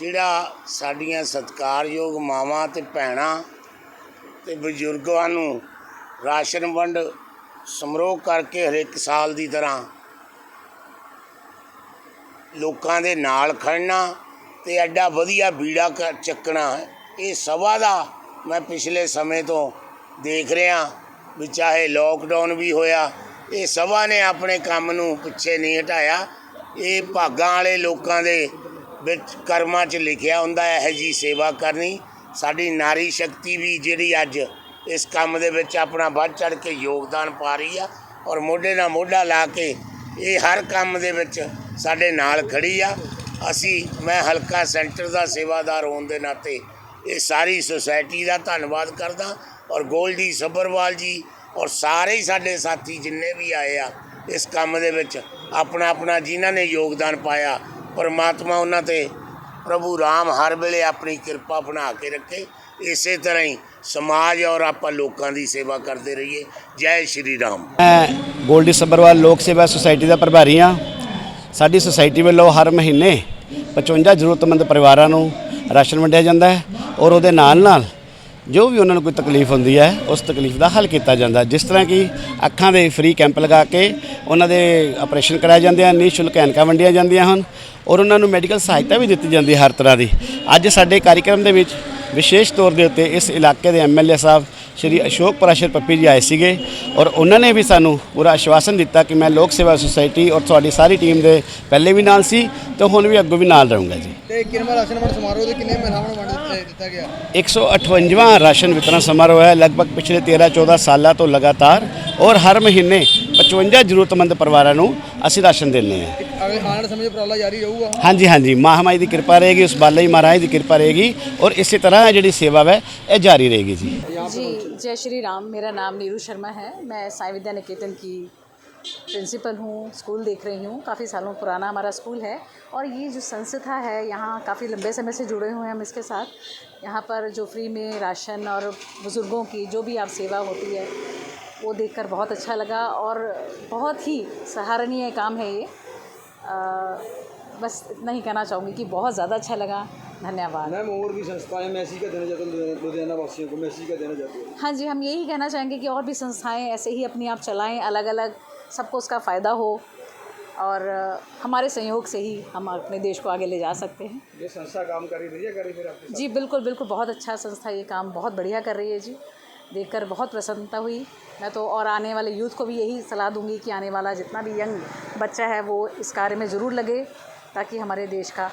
ਜਿਹੜਾ ਸਾਡੀਆਂ ਸਤਿਕਾਰਯੋਗ ਮਾਵਾਂ ਤੇ ਭੈਣਾਂ ਤੇ ਬਜ਼ੁਰਗਾਂ ਨੂੰ ਰਾਸ਼ਨ ਵੰਡ ਸਮਰੋਹ ਕਰਕੇ ਹਰੇਕ ਸਾਲ ਦੀ ਤਰ੍ਹਾਂ ਲੋਕਾਂ ਦੇ ਨਾਲ ਖੜਨਾ ਤੇ ਐਡਾ ਵਧੀਆ ਬੀੜਾ ਕ- ਚੱਕਣਾ, ਇਹ ਸਭਾ ਦਾ ਮੈਂ ਪਿਛਲੇ ਸਮੇਂ ਤੋਂ ਦੇਖ ਰਿਹਾ ਵੀ ਚਾਹੇ ਲੋਕਡਾਊਨ ਵੀ ਹੋਇਆ, ਇਹ ਸਭਾ ਨੇ ਆਪਣੇ ਕੰਮ ਨੂੰ ਪਿੱਛੇ ਨਹੀਂ ਹਟਾਇਆ। ਇਹ ਭਾਗਾਂ ਵਾਲੇ ਲੋਕਾਂ ਦੇ ਵਿੱਚ ਕਰਮਾਂ 'ਚ ਲਿਖਿਆ ਹੁੰਦਾ ਹੈ, ਇਹ ਜੀ ਸੇਵਾ ਕਰਨੀ। ਸਾਡੀ ਨਾਰੀ ਸ਼ਕਤੀ ਵੀ ਜਿਹੜੀ ਅੱਜ ਇਸ ਕੰਮ ਦੇ ਵਿੱਚ ਆਪਣਾ ਵੱਧ ਚੜ ਕੇ ਯੋਗਦਾਨ ਪਾ ਰਹੀ ਆ ਔਰ ਮੋਢੇ ਨਾਲ ਮੋਢਾ ਲਾ ਕੇ ਇਹ ਹਰ ਕੰਮ ਦੇ ਵਿੱਚ ਸਾਡੇ ਨਾਲ ਖੜੀ ਆ। ਅਸੀਂ, ਮੈਂ ਹਲਕਾ ਸੈਂਟਰ ਦਾ ਸੇਵਾਦਾਰ ਹੋਣ ਦੇ ਨਾਤੇ ਇਹ ਸਾਰੀ ਸੁਸਾਇਟੀ ਦਾ ਧੰਨਵਾਦ ਕਰਦਾ ਔਰ ਗੋਲਡੀ ਸੱਭਰਵਾਲ ਜੀ ਔਰ ਸਾਰੇ ਹੀ ਸਾਡੇ ਸਾਥੀ ਜਿੰਨੇ ਵੀ ਆਏ ਆ, ਇਸ ਕੰਮ ਦੇ ਵਿੱਚ ਆਪਣਾ ਆਪਣਾ ਜਿਨ੍ਹਾਂ ਨੇ ਯੋਗਦਾਨ ਪਾਇਆ ਪਰਮਾਤਮਾ ਉਹਨਾਂ ਤੇ ਪ੍ਰਭੂ ਰਾਮ ਹਰ ਵੇਲੇ ਆਪਣੀ ਕਿਰਪਾ ਬਣਾ ਕੇ ਰੱਖੇ। ਇਸੇ ਤਰ੍ਹਾਂ ਹੀ ਸਮਾਜ ਔਰ ਆਪਾਂ ਲੋਕਾਂ ਦੀ ਸੇਵਾ ਕਰਦੇ ਰਹੀਏ। ਜੈ ਸ਼੍ਰੀ ਰਾਮ। ਮੈਂ ਗੋਲਡੀ ਸੱਭਰਵਾਲ ਲੋਕ ਸੇਵਾ ਸੁਸਾਇਟੀ ਦਾ ਪ੍ਰਭਾਰੀ ਹਾਂ। ਸਾਡੀ ਸੁਸਾਇਟੀ ਵੱਲੋਂ ਹਰ ਮਹੀਨੇ 55 ਜ਼ਰੂਰਤਮੰਦ ਪਰਿਵਾਰਾਂ ਨੂੰ ਰਾਸ਼ਨ ਵੰਡਿਆ ਜਾਂਦਾ ਹੈ ਔਰ ਉਹਦੇ ਨਾਲ ਨਾਲ ਜੋ ਵੀ ਉਹਨਾਂ ਨੂੰ ਕੋਈ ਤਕਲੀਫ ਹੁੰਦੀ ਹੈ, ਉਸ ਤਕਲੀਫ ਦਾ ਹੱਲ ਕੀਤਾ ਜਾਂਦਾ। ਜਿਸ ਤਰ੍ਹਾਂ ਕਿ ਅੱਖਾਂ ਦੇ ਫ੍ਰੀ ਕੈਂਪ ਲਗਾ ਕੇ ਉਹਨਾਂ ਦੇ ਆਪਰੇਸ਼ਨ ਕਰਾਏ ਜਾਂਦੇ ਹਨ ਨਿਸ਼ੁਲਕ ਐਨਕਾਂ ਵੰਡੀਆਂ ਜਾਂਦੀਆਂ ਹਨ ਔਰ ਉਹਨਾਂ ਨੂੰ ਮੈਡੀਕਲ ਸਹਾਇਤਾ ਵੀ ਦਿੱਤੀ ਜਾਂਦੀ ਹੈ ਹਰ ਤਰ੍ਹਾਂ ਦੀ। ਅੱਜ ਸਾਡੇ ਕਾਰਜਕ੍ਰਮ ਦੇ ਵਿੱਚ ਵਿਸ਼ੇਸ਼ ਤੌਰ ਦੇ ਉੱਤੇ ਇਸ ਇਲਾਕੇ ਦੇ ਐਮਐਲਏ ਸਾਹਿਬ ਸ਼੍ਰੀ ਅਸ਼ੋਕ ਪਰਾਸ਼ਰ ਪੱਪੀ ਜੀ ਆਏ ਸੀਗੇ ਔਰ ਉਹਨਾਂ ਨੇ ਵੀ ਸਾਨੂੰ ਪੂਰਾ ਆਸ਼ਵਾਸਨ ਦਿੱਤਾ ਕਿ ਮੈਂ ਲੋਕ ਸੇਵਾ ਸੁਸਾਇਟੀ ਔਰ ਤੁਹਾਡੀ ਸਾਰੀ ਟੀਮ ਦੇ ਪਹਿਲੇ ਵੀ ਨਾਲ ਸੀ ਤੇ ਹੁਣ ਵੀ ਅੱਗੋਂ ਵੀ ਨਾਲ ਰਹੂੰਗਾ ਜੀ। ਤੇ ਕਿਰਮਾ ਰਾਸ਼ਨ ਵੰਡ ਸਮਾਰੋਹ ਦੇ ਕਿੰਨੇ ਮਹਿਲਾਵਾਂ ਵੰਡ ਦਿੱਤਾ- ਗਿਆ? 158ਵਾਂ ਰਾਸ਼ਨ ਵਿਤਰਨ ਸਮਾਰੋਹ ਹੈ ਲਗਭਗ ਪਿਛਲੇ 13-14 ਸਾਲਾਂ ਤੋਂ ਲਗਾਤਾਰ ਔਰ ਹਰ ਮਹੀਨੇ 55 ਜ਼ਰੂਰਤਮੰਦ ਪਰਿਵਾਰਾਂ ਨੂੰ ਅਸੀਂ ਰਾਸ਼ਨ ਦਿੰਦੇ ਹਾਂ। ਅਗਲੇ ਆਉਣ ਵਾਲੇ ਸਮੇਂ ਉਪਰਾਲਾ ਜਾਰੀ ਰਹੂਗਾ ਹਾਂਜੀ ਹਾਂਜੀ। ਮਹਾਮਾਈ ਦੀ ਕਿਰਪਾ ਰਹੇਗੀ ਉਸ ਬਾਲਾ ਜੀ ਮਹਾਰਾਜ ਦੀ ਕਿਰਪਾ ਰਹੇਗੀ ਔਰ ਇਸੇ ਤਰ੍ਹਾਂ ਜਿਹੜੀ ਸੇਵਾ ਹੈ ਇਹ ਜਾਰੀ ਰਹੇਗੀ ਜੀ। जी जय श्री राम। मेरा नाम नीरू शर्मा है। मैं साई विद्या निकेतन की प्रिंसिपल हूँ स्कूल देख रही हूँ। काफ़ी सालों पुराना हमारा स्कूल है और ये जो संस्था है यहाँ काफ़ी लंबे समय से जुड़े हुए हैं हम इसके साथ। यहाँ पर जो फ्री में राशन और बुज़ुर्गों की जो भी आप सेवा होती है वो देखकर बहुत अच्छा लगा और बहुत ही सराहनीय काम है ये। अ, बस इतना ही कहना चाहूँगी कि बहुत ज़्यादा अच्छा लगा। धन्यवाद। मैम और भी संस्थाएँ मैसेज का देना चाहते हैं लुधियाना वासियों को मैसेज का देना चाहते हैं। हाँ जी हम यही कहना चाहेंगे कि और भी संस्थाएँ ऐसे ही अपनी आप चलाएँ अलग अलग सबको उसका फ़ायदा हो और हमारे सहयोग से ही हम अपने देश को आगे ले जा सकते हैं। ये संस्था काम कर रही है कर रही फिर जी बिल्कुल बिल्कुल बहुत अच्छा संस्था ये काम बहुत बढ़िया कर रही है जी। देखकर बहुत प्रसन्नता हुई। मैं तो और आने वाले यूथ को भी यही सलाह दूँगी कि आने वाला जितना भी यंग बच्चा है वो इस कार्य में ज़रूर लगे। ताकि हमारे देश का